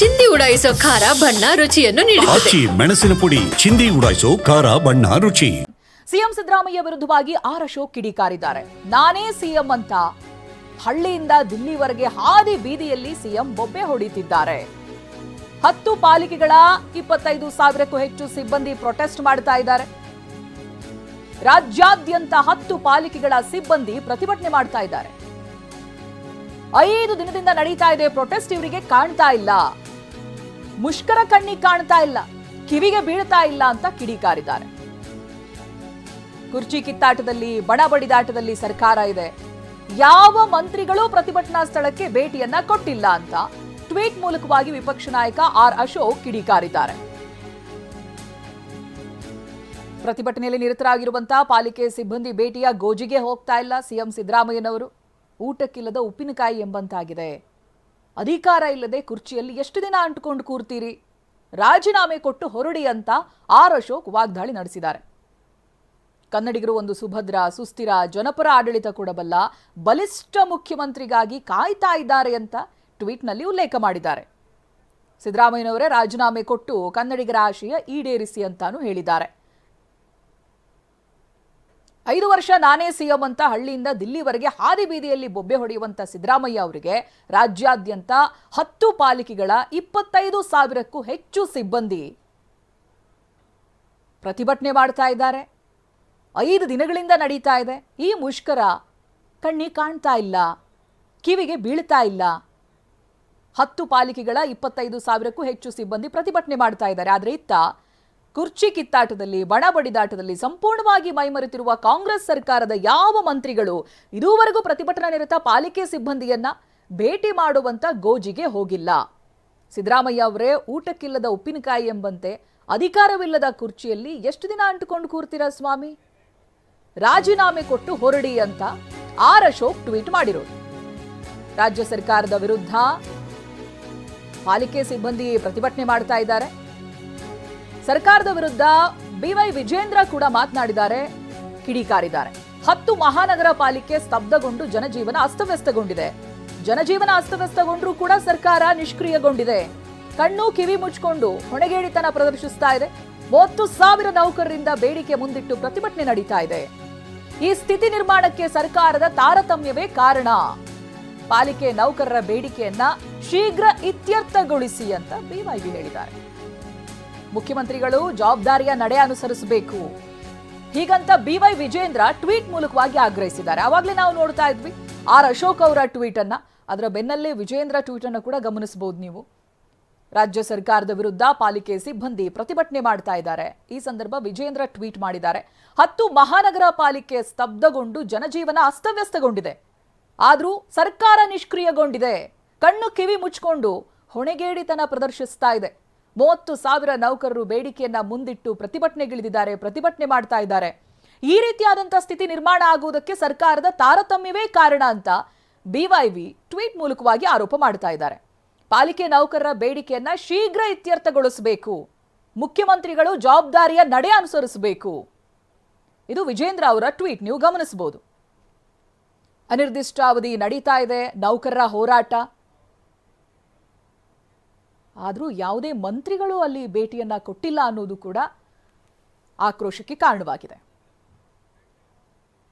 ಚಿಂದಿ ಉಡಾಯಿಸೋ ಖಾರ ಬಣ್ಣ ರುಚಿಯನ್ನು ನೀಡುತ್ತದೆ. ಆಚಿ ಮೆಣಸಿನ ಪುಡಿ ಚಿಂದಿ ಉಡಾಯಿಸೋ ಖಾರ ಬಣ್ಣ ರುಚಿ. ಸಿಎಂ ಸಿದ್ದರಾಮಯ್ಯ ವಿರುದ್ಧವಾಗಿ ಆರ್ ಅಶೋಕ್ ಕಿಡಿಕಾರಿದ್ದಾರೆ. ನಾನೇ ಸಿಎಂ ಅಂತ ಹಳ್ಳಿಯಿಂದ ದಿಲ್ಲಿವರೆಗೆ ಹಾದಿ ಬೀದಿಯಲ್ಲಿ ಸಿಎಂ ಬೊಬ್ಬೆ ಹೊಡಿತಿದ್ದಾರೆ. ಹತ್ತು ಪಾಲಿಕೆಗಳ ಇಪ್ಪತ್ತೈದು ಸಾವಿರಕ್ಕೂ ಹೆಚ್ಚು ಸಿಬ್ಬಂದಿ ಪ್ರೊಟೆಸ್ಟ್ ಮಾಡ್ತಾ ಇದ್ದಾರೆ. ರಾಜ್ಯಾದ್ಯಂತ ಹತ್ತು ಪಾಲಿಕೆಗಳ ಸಿಬ್ಬಂದಿ ಪ್ರತಿಭಟನೆ ಮಾಡ್ತಾ ಇದ್ದಾರೆ. ಐದು ದಿನದಿಂದ ನಡೀತಾ ಇದೆ ಪ್ರೊಟೆಸ್ಟ್ ಇವರಿಗೆ ಕಾಣ್ತಾ ಇಲ್ಲ. ಮುಷ್ಕರ ಕಣ್ಣಿಗೆ ಕಾಣ್ತಾ ಇಲ್ಲ, ಕಿವಿಗೆ ಬೀಳ್ತಾ ಇಲ್ಲ ಅಂತ ಕಿಡಿಕಾರಿದ್ದಾರೆ. ಕುರ್ಚಿ ಕಿತ್ತಾಟದಲ್ಲಿ ಬಣ ಬಡಿದಾಟದಲ್ಲಿ ಸರ್ಕಾರ ಇದೆ. ಯಾವ ಮಂತ್ರಿಗಳು ಪ್ರತಿಭಟನಾ ಸ್ಥಳಕ್ಕೆ ಭೇಟಿಯನ್ನ ಕೊಟ್ಟಿಲ್ಲ ಅಂತ ಟ್ವೀಟ್ ಮೂಲಕವಾಗಿ ವಿಪಕ್ಷ ನಾಯಕ ಆರ್ ಅಶೋಕ್ ಕಿಡಿಕಾರಿದ್ದಾರೆ. ಪ್ರತಿಭಟನೆಯಲ್ಲಿ ನಿರತರಾಗಿರುವಂತಹ ಪಾಲಿಕೆ ಸಿಬ್ಬಂದಿ ಭೇಟಿಯ ಗೋಜಿಗೆ ಹೋಗ್ತಾ ಇಲ್ಲ ಸಿಎಂ ಸಿದ್ದರಾಮಯ್ಯನವರು. ಊಟಕ್ಕಿಲ್ಲದ ಉಪ್ಪಿನಕಾಯಿ ಎಂಬಂತಾಗಿದೆ. ಅಧಿಕಾರ ಇಲ್ಲದೆ ಕುರ್ಚಿಯಲ್ಲಿ ಎಷ್ಟು ದಿನ ಅಂಟುಕೊಂಡು ಕೂರ್ತೀರಿ? ರಾಜೀನಾಮೆ ಕೊಟ್ಟು ಹೊರಡಿ ಅಂತ ಆರ್ ಅಶೋಕ್ ವಾಗ್ದಾಳಿ ನಡೆಸಿದ್ದಾರೆ. ಕನ್ನಡಿಗರು ಒಂದು ಸುಭದ್ರ, ಸುಸ್ಥಿರ, ಜನಪರ ಆಡಳಿತ ಕೊಡಬಲ್ಲ ಬಲಿಷ್ಠ ಮುಖ್ಯಮಂತ್ರಿಗಾಗಿ ಕಾಯ್ತಾ ಇದ್ದಾರೆ ಅಂತ ಟ್ವೀಟ್ನಲ್ಲಿ ಉಲ್ಲೇಖ ಮಾಡಿದ್ದಾರೆ. ಸಿದ್ದರಾಮಯ್ಯನವರೇ ರಾಜೀನಾಮೆ ಕೊಟ್ಟು ಕನ್ನಡಿಗರ ಆಶಯ ಈಡೇರಿಸಿ ಅಂತಾನು ಹೇಳಿದ್ದಾರೆ. ಐದು ವರ್ಷ ನಾನೇ ಸಿಎಂ ಅಂತ ಹಳ್ಳಿಯಿಂದ ದಿಲ್ಲಿವರೆಗೆ ಹಾದಿ ಬೀದಿಯಲ್ಲಿ ಬೊಬ್ಬೆ ಹೊಡೆಯುವಂತ ಸಿದ್ದರಾಮಯ್ಯ ಅವರಿಗೆ ರಾಜ್ಯಾದ್ಯಂತ ಹತ್ತು ಪಾಲಿಕೆಗಳ ಇಪ್ಪತ್ತೈದು ಸಾವಿರಕ್ಕೂ ಹೆಚ್ಚು ಸಿಬ್ಬಂದಿ ಪ್ರತಿಭಟನೆ ಮಾಡ್ತಾ ಇದ್ದಾರೆ. ಐದು ದಿನಗಳಿಂದ ನಡೀತಾ ಇದೆ. ಈ ಮುಷ್ಕರ ಕಣ್ಣಿ ಕಾಣ್ತಾ ಇಲ್ಲ. ಕಿವಿಗೆ ಬೀಳ್ತಾ ಇಲ್ಲ. ಹತ್ತು ಪಾಲಿಕೆಗಳ ಇಪ್ಪತ್ತೈದು ಸಾವಿರಕ್ಕೂ ಹೆಚ್ಚು ಸಿಬ್ಬಂದಿ ಪ್ರತಿಭಟನೆ ಮಾಡ್ತಾ ಇದ್ದಾರೆ. ಆದರೆ ಇತ್ತ ಕುರ್ಚಿ ಕಿತ್ತಾಟದಲ್ಲಿ, ಬಣ ಬಡಿದಾಟದಲ್ಲಿ ಸಂಪೂರ್ಣವಾಗಿ ಮೈಮರೆತಿರುವ ಕಾಂಗ್ರೆಸ್ ಸರ್ಕಾರದ ಯಾವ ಮಂತ್ರಿಗಳು ಇದುವರೆಗೂ ಪ್ರತಿಭಟನಾ ನಿರತ ಪಾಲಿಕೆ ಸಿಬ್ಬಂದಿಯನ್ನ ಭೇಟಿ ಮಾಡುವಂತ ಗೋಜಿಗೆ ಹೋಗಿಲ್ಲ. ಸಿದ್ದರಾಮಯ್ಯ ಅವರೇ ಊಟಕ್ಕಿಲ್ಲದ ಉಪ್ಪಿನಕಾಯಿ ಎಂಬಂತೆ ಅಧಿಕಾರವಿಲ್ಲದ ಕುರ್ಚಿಯಲ್ಲಿ ಎಷ್ಟು ದಿನ ಅಂಟುಕೊಂಡು ಕೂರ್ತೀರಾ ಸ್ವಾಮಿ? ರಾಜೀನಾಮೆ ಕೊಟ್ಟು ಹೊರಡಿ ಅಂತ ಆರ್ ಅಶೋಕ್ ಟ್ವೀಟ್ ಮಾಡಿರೋದು ರಾಜ್ಯ ಸರ್ಕಾರದ ವಿರುದ್ಧ ಪಾಲಿಕೆ ಸಿಬ್ಬಂದಿ ಪ್ರತಿಭಟನೆ ಮಾಡ್ತಾ ಇದ್ದಾರೆ. ಸರ್ಕಾರದ ವಿರುದ್ಧ ಬಿವೈ ವಿಜೇಂದ್ರ ಕೂಡ ಮಾತನಾಡಿದ್ದಾರೆ, ಕಿಡಿಕಾರಿದ್ದಾರೆ. ಹತ್ತು ಮಹಾನಗರ ಪಾಲಿಕೆ ಸ್ತಬ್ಧಗೊಂಡು ಜನಜೀವನ ಅಸ್ತವ್ಯಸ್ತಗೊಂಡಿದೆ. ಜನಜೀವನ ಅಸ್ತವ್ಯಸ್ತಗೊಂಡ್ರೂ ಕೂಡ ಸರ್ಕಾರ ನಿಷ್ಕ್ರಿಯಗೊಂಡಿದೆ. ಕಣ್ಣು ಕಿವಿ ಮುಚ್ಕೊಂಡು ಹೊಣೆಗೇಡಿತನ ಪ್ರದರ್ಶಿಸ್ತಾ ಇದೆ. ಮೂವತ್ತು ಸಾವಿರ ನೌಕರರಿಂದ ಬೇಡಿಕೆ ಮುಂದಿಟ್ಟು ಪ್ರತಿಭಟನೆ ನಡೀತಾ ಇದೆ. ಈ ಸ್ಥಿತಿ ನಿರ್ಮಾಣಕ್ಕೆ ಸರ್ಕಾರದ ತಾರತಮ್ಯವೇ ಕಾರಣ. ಪಾಲಿಕೆ ನೌಕರರ ಬೇಡಿಕೆಯನ್ನ ಶೀಘ್ರ ಇತ್ಯರ್ಥಗೊಳಿಸಿ ಅಂತ ಬಿವೈಬಿ ಹೇಳಿದ್ದಾರೆ. ಮುಖ್ಯಮಂತ್ರಿಗಳು ಜವಾಬ್ದಾರಿಯ ನಡೆ ಅನುಸರಿಸಬೇಕು. ಹೀಗಂತ ಬಿವೈ ವಿಜೇಂದ್ರ ಟ್ವೀಟ್ ಮೂಲಕವಾಗಿ ಆಗ್ರಹಿಸಿದ್ದಾರೆ. ಆವಾಗಲೇ ನಾವು ನೋಡ್ತಾ ಇದ್ವಿ. ಆರ್ ಅಶೋಕ್ ಅವರ ಟ್ವೀಟ್ ಅನ್ನ ಅದರ ಬೆನ್ನಲ್ಲೇ ವಿಜೇಂದ್ರ ಟ್ವೀಟ್ ಅನ್ನು ಕೂಡ ಗಮನಿಸಬಹುದು ನೀವು. ರಾಜ್ಯ ಸರ್ಕಾರದ ವಿರುದ್ಧ ಪಾಲಿಕೆ ಸಿಬ್ಬಂದಿ ಪ್ರತಿಭಟನೆ ಮಾಡ್ತಾ ಇದ್ದಾರೆ. ಈ ಸಂದರ್ಭ ವಿಜೇಂದ್ರ ಟ್ವೀಟ್ ಮಾಡಿದ್ದಾರೆ. ಹತ್ತು ಮಹಾನಗರ ಪಾಲಿಕೆ ಸ್ತಬ್ಧಗೊಂಡು ಜನಜೀವನ ಅಸ್ತವ್ಯಸ್ತಗೊಂಡಿದೆ. ಆದರೂ ಸರ್ಕಾರ ನಿಷ್ಕ್ರಿಯಗೊಂಡಿದೆ. ಕಣ್ಣು ಕಿವಿ ಮುಚ್ಕೊಂಡು ಹೊಣೆಗೇಡಿತನ ಪ್ರದರ್ಶಿಸ್ತಾ ಇದೆ. ಮೂವತ್ತು ಸಾವಿರ ನೌಕರರು ಬೇಡಿಕೆಯನ್ನ ಮುಂದಿಟ್ಟು ಪ್ರತಿಭಟನೆಗಿಳಿದಿದ್ದಾರೆ, ಪ್ರತಿಭಟನೆ ಮಾಡ್ತಾ ಇದ್ದಾರೆ. ಈ ರೀತಿಯಾದಂತಹ ಸ್ಥಿತಿ ನಿರ್ಮಾಣ ಆಗುವುದಕ್ಕೆ ಸರ್ಕಾರದ ತಾರತಮ್ಯವೇ ಕಾರಣ ಅಂತ ಬಿವೈವಿ ಟ್ವೀಟ್ ಮೂಲಕವಾಗಿ ಆರೋಪ ಮಾಡ್ತಾ ಇದ್ದಾರೆ. ಪಾಲಿಕೆ ನೌಕರರ ಬೇಡಿಕೆಯನ್ನ ಶೀಘ್ರ ಇತ್ಯರ್ಥಗೊಳಿಸಬೇಕು. ಮುಖ್ಯಮಂತ್ರಿಗಳು ಜವಾಬ್ದಾರಿಯ ನಡೆ ಅನುಸರಿಸಬೇಕು. ಇದು ವಿಜೇಂದ್ರ ಅವರ ಟ್ವೀಟ್, ನೀವು ಗಮನಿಸಬಹುದು. ಅನಿರ್ದಿಷ್ಟಾವಧಿ ನಡೀತಾ ಇದೆ, ನೌಕರರ ಹೋರಾಟ. ಆದರೂ ಯಾವುದೇ ಮಂತ್ರಿಗಳು ಅಲ್ಲಿ ಭೇಟಿಯನ್ನು ಕೊಟ್ಟಿಲ್ಲ ಅನ್ನೋದು ಕೂಡ ಆಕ್ರೋಶಕ್ಕೆ ಕಾರಣವಾಗಿದೆ.